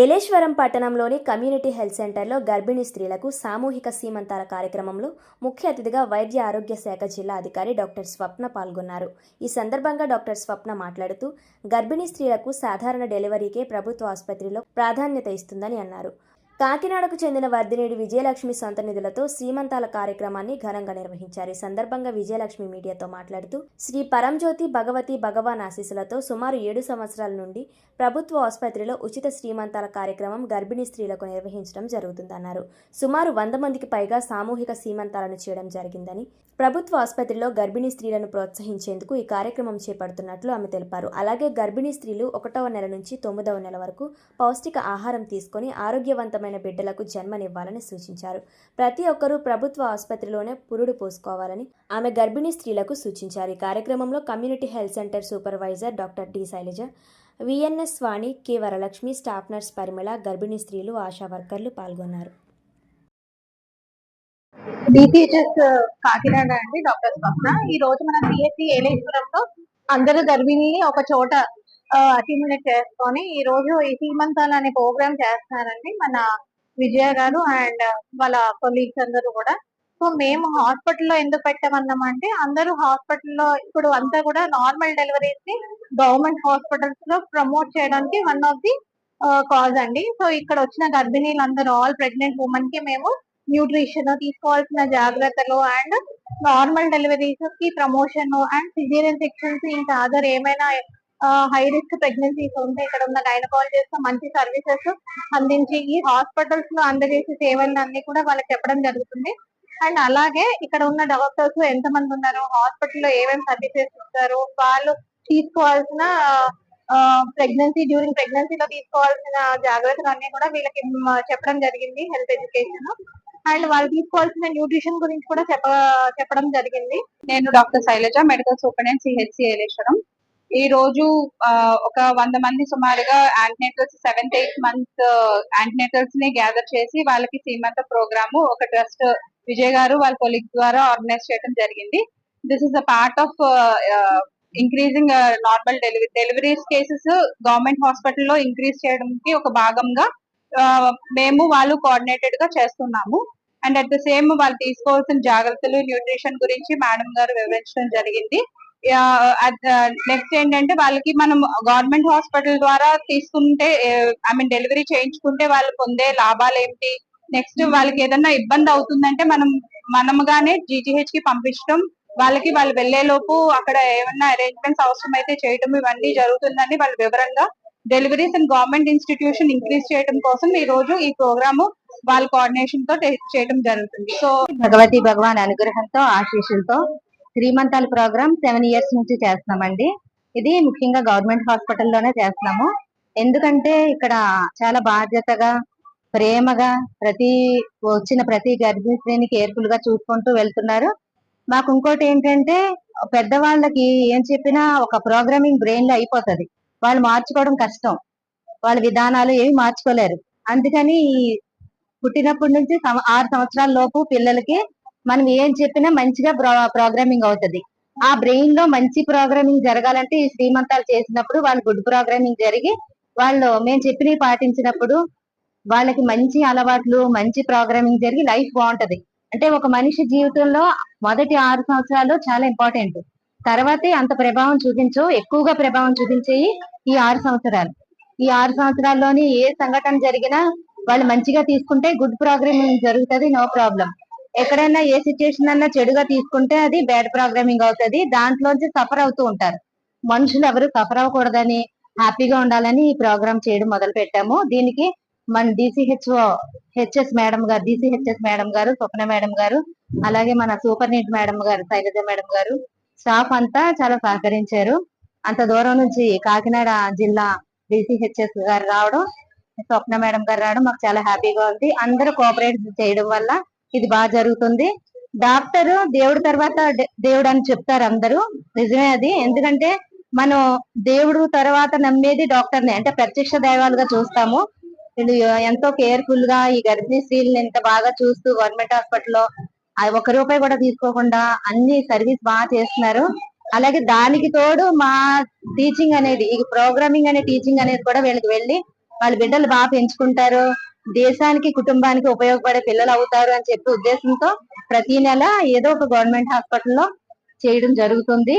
ఏలేశ్వరం పట్టణంలోని community health సెంటర్లో గర్భిణీ స్త్రీలకు సామూహిక సీమంతాల కార్యక్రమంలో ముఖ్య అతిథిగా వైద్య ఆరోగ్య శాఖ జిల్లా అధికారి డాక్టర్ స్వప్న పాల్గొన్నారు. ఈ సందర్భంగా డాక్టర్ స్వప్న మాట్లాడుతూ గర్భిణీ స్త్రీలకు సాధారణ డెలివరీకే ప్రభుత్వ ఆసుపత్రిలో ప్రాధాన్యత ఇస్తుందని అన్నారు. కాకినాడకు చెందిన వర్ధినేడి విజయలక్ష్మి సొంత నిధులతో శ్రీమంతాల కార్యక్రమాన్ని ఘనంగా నిర్వహించారు. ఈ సందర్భంగా విజయలక్ష్మి మీడియాతో మాట్లాడుతూ శ్రీ పరంజ్యోతి భగవతి భగవాన్ ఆశీస్సులతో సుమారు ఏడు సంవత్సరాల నుండి ప్రభుత్వ ఆసుపత్రిలో ఉచిత శ్రీమంతాల కార్యక్రమం గర్భిణీ స్త్రీలకు నిర్వహించడం జరుగుతుందన్నారు సుమారు వంద మందికి పైగా సామూహిక సీమంతాలను చేయడం జరిగిందని ప్రభుత్వ ఆసుపత్రిలో గర్భిణీ స్త్రీలను ప్రోత్సహించేందుకు ఈ కార్యక్రమం చేపడుతున్నట్లు ఆమె తెలిపారు. అలాగే గర్భిణీ స్త్రీలు ఒకటవ నెల నుంచి తొమ్మిదవ నెల వరకు పౌష్టిక ఆహారం తీసుకొని ఆరోగ్యవంతమైన బిడ్డలకు జన్మనివ్వాలని సూచించారు. ప్రతి ఒక్కరూ ప్రభుత్వ ఆసుపత్రిలోనే పురుడు పోసుకోవాలని ఆమె గర్భిణీ స్త్రీలకు సూచించారు. ఈ కార్యక్రమంలో community health centre supervisor doctor D Sailaja V N S Vani K Varalakshmi staff nurse Parimala గర్భిణీ స్త్రీలు ఆశా వర్కర్లు పాల్గొన్నారు. డిపిహెచ్ఎస్ కాకినాడ అండి డాక్టర్ స్వప్న. ఈ రోజు మన సిఎస్సి ఏలేశ్వరంలో అందరూ గర్భిణీని ఒక చోట అచీవ్మెంట్ చేసుకొని ఈ రోజు ఈ సీమంతాలు అనే ప్రోగ్రామ్ చేస్తున్నారండి మన విజయ గారు అండ్ వాళ్ళ కొలీగ్స్ అందరూ కూడా. సో మేము హాస్పిటల్లో ఎందుకు పెట్టమన్నామంటే అందరూ హాస్పిటల్లో ఇప్పుడు అంతా కూడా నార్మల్ డెలివరీస్ని గవర్నమెంట్ హాస్పిటల్స్లో ప్రమోట్ చేయడానికి వన్ ఆఫ్ ది కాజ్ అండి. సో ఇక్కడ వచ్చిన గర్భిణీలందరూ ఆల్ ప్రెగ్నెంట్ ఉమెన్కి మేము న్యూట్రిషన్ తీసుకోవాల్సిన జాగ్రత్తలు అండ్ నార్మల్ డెలివరీస్కి ప్రమోషన్ అండ్ సిజేరియన్ సెక్షన్స్ ఇంకా అదర్ ఏమైనా హై రిస్క్ ప్రెగ్నెన్సీస్ ఉంటే ఇక్కడ ఉన్న గైనకాలజిస్ట్ మంచి సర్వీసెస్ అందించి ఈ హాస్పిటల్స్లో అందజేసే సేవలను అన్ని కూడా వాళ్ళకి చెప్పడం జరుగుతుంది. అండ్ అలాగే ఇక్కడ ఉన్న డాక్టర్స్ ఎంత మంది ఉన్నారు హాస్పిటల్లో ఏమేమి సర్వీసెస్ ఇస్తారు వాళ్ళు తీసుకోవాల్సిన ప్రెగ్నెన్సీ డ్యూరింగ్ ప్రెగ్నెన్సీలో తీసుకోవాల్సిన జాగ్రత్తలు అన్ని కూడా వీళ్ళకి చెప్పడం జరిగింది హెల్త్ ఎడ్యుకేషన్. అండ్ వాళ్ళు తీసుకోవాల్సిన న్యూట్రిషన్ గురించి కూడా చెప్ప చెప్పడం జరిగింది. నేను doctor Shailaja medical superintendent CHC Yeleswaram. ఈ రోజు ఆ, ఒక వంద మంది సుమారుగా యాంటీనేటల్స్ సెవెంత్ ఎయిత్ మంత్ యాంటీనేటల్స్ని గ్యాదర్ చేసి వాళ్ళకి సీమంత ప్రోగ్రామ్ ఒక ట్రస్ట్ విజయ్ గారు వాళ్ళ కొలీగ్ ద్వారా ఆర్గనైజ్ చేయడం జరిగింది. This is a part of increasing normal delivery deliveries cases government హాస్పిటల్లో ఇంక్రీజ్ చేయడానికి ఒక భాగంగా ఆ, మేము వాళ్ళు కోఆర్డినేటెడ్గా చేస్తున్నాము. అండ్ అట్ ద సేమ్ వాళ్ళు తీసుకోవాల్సిన జాగ్రత్తలు న్యూట్రిషన్ గురించి మేడం గారు వివరించడం జరిగింది. నెక్స్ట్ ఏంటంటే వాళ్ళకి మనం గవర్నమెంట్ హాస్పిటల్ ద్వారా తీసుకుంటే ఐ మీన్ డెలివరీ చేయించుకుంటే వాళ్ళు పొందే లాభాలు ఏంటి? నెక్స్ట్ వాళ్ళకి ఏదైనా ఇబ్బంది అవుతుందంటే మనం మనముగానే జీజీహెచ్కి పంపించడం వాళ్ళకి వాళ్ళు వెళ్ళే లోపు అక్కడ ఏమన్నా అరేంజ్మెంట్స్ అవసరం అయితే చేయడం ఇవన్నీ జరుగుతుందని వాళ్ళు వివరంగా deliveries and government institution increase చేయడం కోసం ఈ రోజు ఈ ప్రోగ్రామ్ వాళ్ళ కోఆర్డినేషన్తో చేయడం జరుగుతుంది. సో భగవతి భగవాన్ అనుగ్రహంతో ఆశీస్సులతో శ్రీమంతాల ప్రోగ్రామ్ సెవెన్ ఇయర్స్ నుంచి చేస్తున్నామండి. ఇది ముఖ్యంగా గవర్నమెంట్ హాస్పిటల్లోనే చేస్తున్నాము. ఎందుకంటే ఇక్కడ చాలా బాధ్యతగా ప్రేమగా ప్రతి వచ్చిన ప్రతి గర్భిణీ కేర్ఫుల్గా చూసుకుంటూ వెళ్తున్నారు. మాకు ఇంకోటి ఏంటంటే పెద్దవాళ్ళకి ఏం చెప్పినా ఒక ప్రోగ్రామింగ్ బ్రెయిన్లో అయిపోతది. వాళ్ళు మార్చుకోవడం కష్టం. వాళ్ళ విధానాలు ఏమి మార్చుకోలేరు. అందుకని పుట్టినప్పటి నుంచి ఆరు సంవత్సరాల లోపు పిల్లలకి మనం ఏం చెప్పినా మంచిగా ప్రోగ్రామింగ్ అవుతుంది. ఆ బ్రెయిన్లో మంచి ప్రోగ్రామింగ్ జరగాలంటే ఈ శ్రీమంతాలు చేసినప్పుడు వాళ్ళు గుడ్ ప్రోగ్రామింగ్ జరిగి వాళ్ళు మేము చెప్పినవి పాటించినప్పుడు వాళ్ళకి మంచి అలవాట్లు మంచి ప్రోగ్రామింగ్ జరిగి లైఫ్ బాగుంటది. అంటే ఒక మనిషి జీవితంలో మొదటి ఆరు సంవత్సరాలు చాలా ఇంపార్టెంట్ తర్వాతే అంత ప్రభావం చూపించు ఎక్కువగా ప్రభావం చూపించేవి ఈ ఆరు సంవత్సరాలు. ఈ ఆరు సంవత్సరాల్లోని ఏ సంఘటన జరిగినా వాళ్ళు మంచిగా తీసుకుంటే గుడ్ ప్రోగ్రామింగ్ జరుగుతుంది నో ప్రాబ్లం ఎక్కడైనా ఏ సిచ్యుయేషన్ అన్నా చెడుగా తీసుకుంటే అది బ్యాడ్ ప్రోగ్రామింగ్ అవుతుంది. దాంట్లోంచి సఫర్ అవుతూ ఉంటారు. మనుషులు ఎవరు సఫర్ అవ్వకూడదని హ్యాపీగా ఉండాలని ఈ ప్రోగ్రామ్ చేయడం మొదలు పెట్టాము. దీనికి మన DCHO HS madam garu DCHS madam garu Swapna madam గారు అలాగే మన సూపర్ నీట్ మేడం గారు శైలజ మేడం గారు స్టాఫ్ అంతా చాలా సహకరించారు. అంత దూరం నుంచి కాకినాడ జిల్లా డిసిహెచ్ఎస్ గారు రావడం స్వప్న మేడం గారు రావడం మాకు చాలా హ్యాపీగా ఉంది. అందరూ కోఆపరేట్ చేయడం వల్ల ఇది బాగా జరుగుతుంది. డాక్టర్ దేవుడి తర్వాత దేవుడు అని చెప్తారు అందరూ. నిజమే అది. ఎందుకంటే మనం దేవుడు తర్వాత నమ్మేది డాక్టర్ని అంటే ప్రత్యక్ష దైవాలుగా చూస్తాము. వీళ్ళు ఎంతో కేర్ఫుల్గా ఈ గర్భిణీ స్త్రీలను ఎంత బాగా చూస్తూ గవర్నమెంట్ హాస్పిటల్లో ఒక రూపాయి కూడా తీసుకోకుండా అన్ని సర్వీస్ బాగా చేస్తున్నారు. అలాగే దానికి తోడు మా టీచింగ్ అనేది ఈ ప్రోగ్రామింగ్ అనే టీచింగ్ అనేది కూడా వీళ్ళకి వెళ్ళి వాళ్ళ బిడ్డలు బాగా పెంచుకుంటారు. దేశానికి కుటుంబానికి ఉపయోగపడే పిల్లలు అవుతారు అని చెప్పి ఉద్దేశంతో ప్రతి నెల ఏదో ఒక గవర్నమెంట్ హాస్పిటల్లో చేయడం జరుగుతుంది.